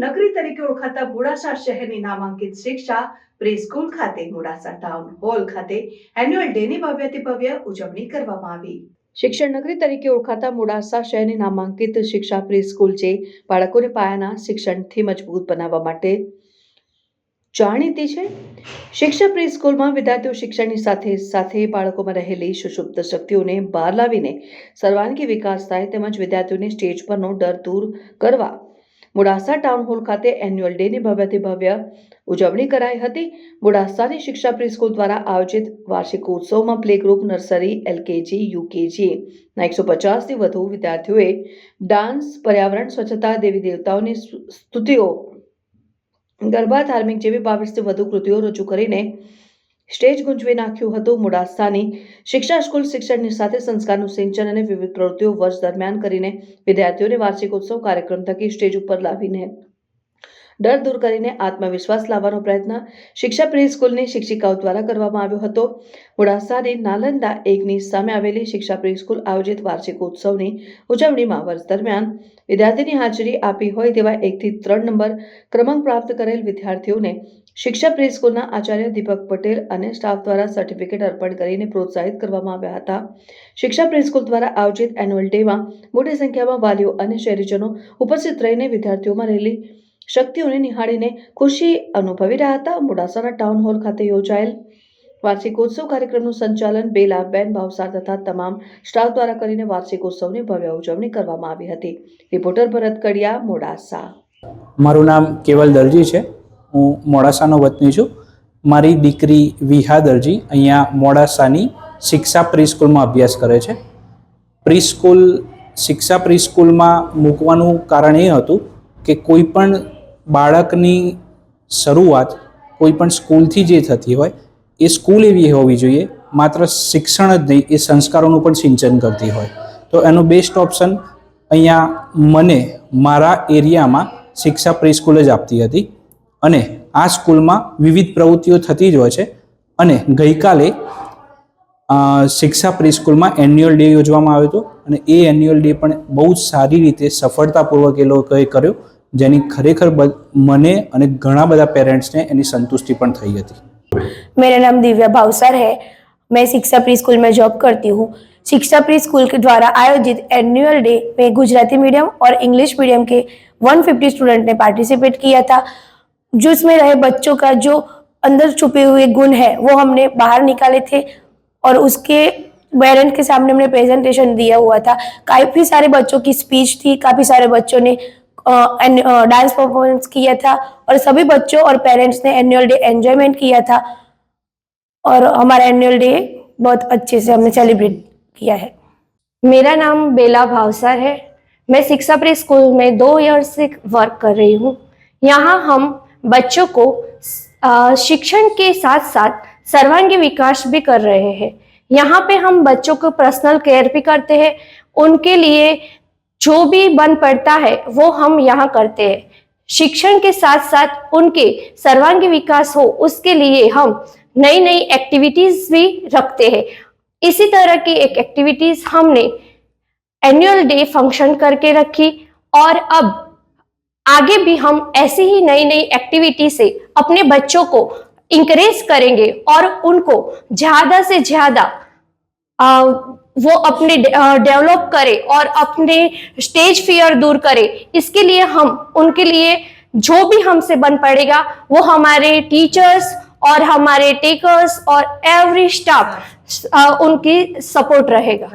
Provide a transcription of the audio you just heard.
નગરી તરીકે ઓળખાતા મોડાસા શહેરની નામાંકિત શિક્ષા પ્રી સ્કૂલ ખાતે મોડાસા ટાઉન હોલ ખાતે એન્યુઅલ ડેની ભવ્યથી ભવ્ય ઉજવણી કરવામાં આવી. શિક્ષણ નગરી તરીકે ઓળખાતા મોડાસા શહેરની નામાંકિત શિક્ષા પ્રી સ્કૂલ છે. બાળકોને પાયાના શિક્ષણથી મજબૂત બનાવવા માટે જાણીતી છે. શિક્ષા પ્રી સ્કૂલમાં વિદ્યાર્થીઓ શિક્ષણની સાથે સાથે બાળકોમાં રહેલી સુષુપ્ત શક્તિઓને બહાર લાવીને સર્વાંગી વિકાસ થાય તેમજ વિદ્યાર્થીઓને સ્ટેજ પરનો ડર દૂર કરવા મોડાસા ટાઉન હોલ ખાતે એન્યુઅલ ડેની ભવ્યથી ભવ્ય ઉજવણી કરાઈ હતી. મોડાસાની શિક્ષા પ્રિસ્કૂલ દ્વારા આયોજિત વાર્ષિકોત્સવમાં play group nursery, LKG, UKG ના એકસો પચાસથી વધુ વિદ્યાર્થીઓએ ડાન્સ, પર્યાવરણ, સ્વચ્છતા, દેવી દેવતાઓની સ્તુ- સ્તુતિઓ, ગરબા, ધાર્મિક જેવી બાવીસથી વધુ કૃતિઓ રજૂ કરીને સ્ટેજ ગુંજવી નાખ્યું હતું મોડાસાની. શિક્ષા સ્કૂલ શિક્ષણની સાથે સંસ્કારનું સિંચન અને વિવિધ પ્રવૃત્તિઓ વર્ષ દરમિયાન કરીને વિદ્યાર્થીઓને વાર્ષિકોત્સવ કાર્યક્રમ થકી સ્ટેજ ઉપર લાવીને ડર દૂર કરીને આત્મવિશ્વાસ લાવવાનો પ્રયત્ન શિક્ષા પ્રી સ્કૂલની શિક્ષિકાઓ દ્વારા કરવામાં આવ્યો હતો. મોડાસાની નાલંદા એકની સામે આવેલી શિક્ષા પ્રી સ્કૂલ આયોજિત વાર્ષિકોત્સવની ઉજવણીમાં વર્ષ દરમિયાન વિદ્યાર્થીની હાજરી આપી હોય તેવા એકથી ત્રણ નંબર ક્રમાંક પ્રાપ્ત કરેલ વિદ્યાર્થીઓને શિક્ષા પ્રી સ્કૂલના આચાર્ય દીપક પટેલ અને સ્ટાફ દ્વારા સર્ટિફિકેટ અર્પણ કરીને પ્રોત્સાહિત કરવામાં આવ્યા હતા. શિક્ષા પ્રી સ્કૂલ દ્વારા આયોજિત એન્યુઅલ ડેમાં મોટી સંખ્યામાં વાલીઓ અને શહેરીજનો ઉપસ્થિત રહીને વિદ્યાર્થીઓમાં રહેલી શક્તિઓને નિહાળીને ખુશી અનુભવી રહ્યા હતા. મોડાસાના ટાઉન હોલ ખાતે યોજાયેલ વાર્ષિકોત્સવ કાર્યક્રમનું સંચાલન બેલાબેન ભાવસાર તથા તમામ સ્ટાફ દ્વારા કરીને વાર્ષિકોત્સવની ભવ્ય ઉજવણી કરવામાં આવી હતી. રિપોર્ટર ભરત કડિયા, મોડાસા. મારું નામ કેવલ દરજી છે. હું મોડાસાનો વતની છું. મારી દીકરી વિહા દરજી અહીંયા મોડાસાની શિક્ષા પ્રિસ્કૂલમાં અભ્યાસ કરે છે. પ્રિસ્કૂલ શિક્ષા પ્રિસ્કૂલમાં મૂકવાનું કારણ એ હતું કે કોઈ પણ બાળકની શરૂઆત કોઈ પણ સ્કૂલથી જે થતી હોય, એ સ્કૂલ એવી હોવી જોઈએ. માત્ર શિક્ષણ જ નહીં, એ સંસ્કારોનું પણ સિંચન કરતી હોય. તો એનો બેસ્ટ ઓપ્શન અહીંયા મને મારા એરિયામાં શિક્ષા પ્રિસ્કૂલ જ આપતી હતી. અને આ સ્કૂલમાં વિવિધ પ્રવૃત્તિઓ થતી જ હોય છે. અને ગઈકાલે શિક્ષા પ્રીસ્કૂલમાં એન્યુઅલ ડે યોજવામાં આવ્યો હતો. અને એ એન્યુઅલ ડે પણ બહુ જ સારી રીતે સફળતાપૂર્વક એ લોકોએ કર્યો. જેની ખરેખર બ- મને અને ઘણા બધા પેરેન્ટ્સને એની સંતુષ્ટિ પણ થઈ હતી मेरा नाम दिव्या भावसर है मैं शिक्षा प्री स्कूल में जॉब करती हूँ शिक्षा प्री स्कूल के द्वारा आयोजित एनुअल डे में गुजराती मीडियम और इंग्लिश मीडियम के 150 स्टूडेंट ने पार्टिसिपेट किया था जिसमें रहे बच्चों का जो अंदर छुपे हुए गुण है वो हमने बाहर निकाले थे और उसके पेरेंट के सामने हमने प्रेजेंटेशन दिया हुआ था काफ़ी सारे बच्चों की स्पीच थी काफ़ी सारे बच्चों ने डांस परफॉर्मेंस किया था और सभी बच्चों और पेरेंट्स ने एनुअल डे एंजॉयमेंट किया था और हमारा एनुअल डे बहुत अच्छे से हमने सेलिब्रेट किया है। मेरा नाम बेला भावसर है। मैं शिक्षा प्री स्कूल में दो ईयर से वर्क कर रही हूँ। यहाँ हम बच्चों को शिक्षण के साथ साथ सर्वांगीण विकास भी कर रहे हैं। यहाँ पे हम बच्चों को पर्सनल केयर भी करते हैं। उनके लिए जो भी बन पड़ता है, वो हम यहाँ करते हैं। शिक्षण के साथ साथ उनके सर्वांगी विकास हो, उसके लिए हम नई नई एक्टिविटीज़ भी रखते हैं। इसी तरह की एक एक्टिविटीज़ हमने एनुअल डे फ़ंक्शन करके रखी और अब आगे भी हम ऐसी ही नई नई एक्टिविटी से अपने बच्चों को इंकरेज करेंगे और उनको ज़्यादा से ज़्यादा वो अपने डेवलप करे और अपने स्टेज फियर दूर करे। इसके लिए हम, उनके लिए जो भी हमसे बन पड़ेगा, वो हमारे टीचर्स और हमारे टेकर्स और एवरी स्टाफ उनकी सपोर्ट रहेगा।